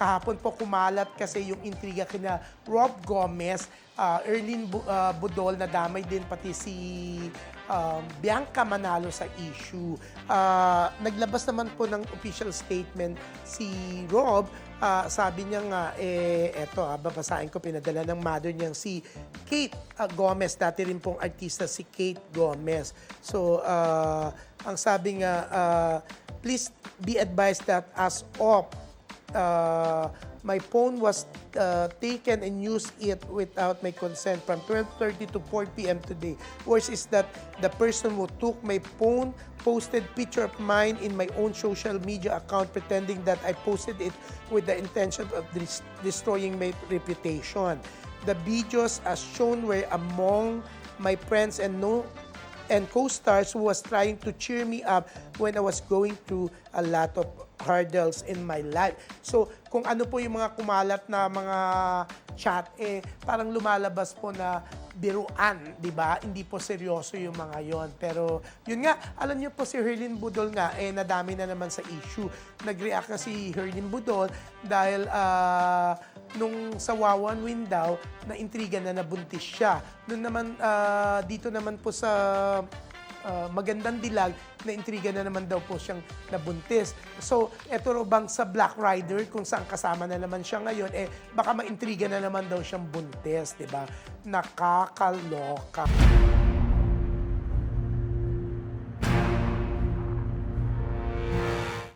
kahapon po kumalat kasi yung intriga kina Rob Gomez, uh, Erlene Bu- uh, Budol na damay din pati si um, Bianca Manalo sa issue. Uh, naglabas naman po ng official statement si Rob. Uh, sabi niya nga, eh, eto, ah, babasahin ko, pinadala ng mother niyang si Kate uh, Gomez. Dati rin pong artista si Kate Gomez. So, uh, ang sabi nga, uh, please be advised that as of uh, my phone was uh, taken and used it without my consent from 12.30 to 4 p.m. today. Worse is that the person who took my phone posted picture of mine in my own social media account pretending that I posted it with the intention of dis- destroying my reputation. The videos as shown were among my friends and no and co-stars who was trying to cheer me up when I was going through a lot of hurdles in my life. So, kung ano po yung mga kumalat na mga chat, eh, parang lumalabas po na biruan, di ba? Hindi po seryoso yung mga yon. Pero, yun nga, alam niyo po si Herlin Budol nga, eh, nadami na naman sa issue. Nag-react na si Herlin Budol dahil ah, nung sa Wawan Win daw, na intriga na nabuntis siya. Nung naman, ah, dito naman po sa ah, magandang dilag, na intriga na naman daw po siyang nabuntis. So, eto raw bang sa Black Rider, kung saan kasama na naman siya ngayon, eh, baka maintriga na naman daw siyang buntis, di ba? Nakakaloka.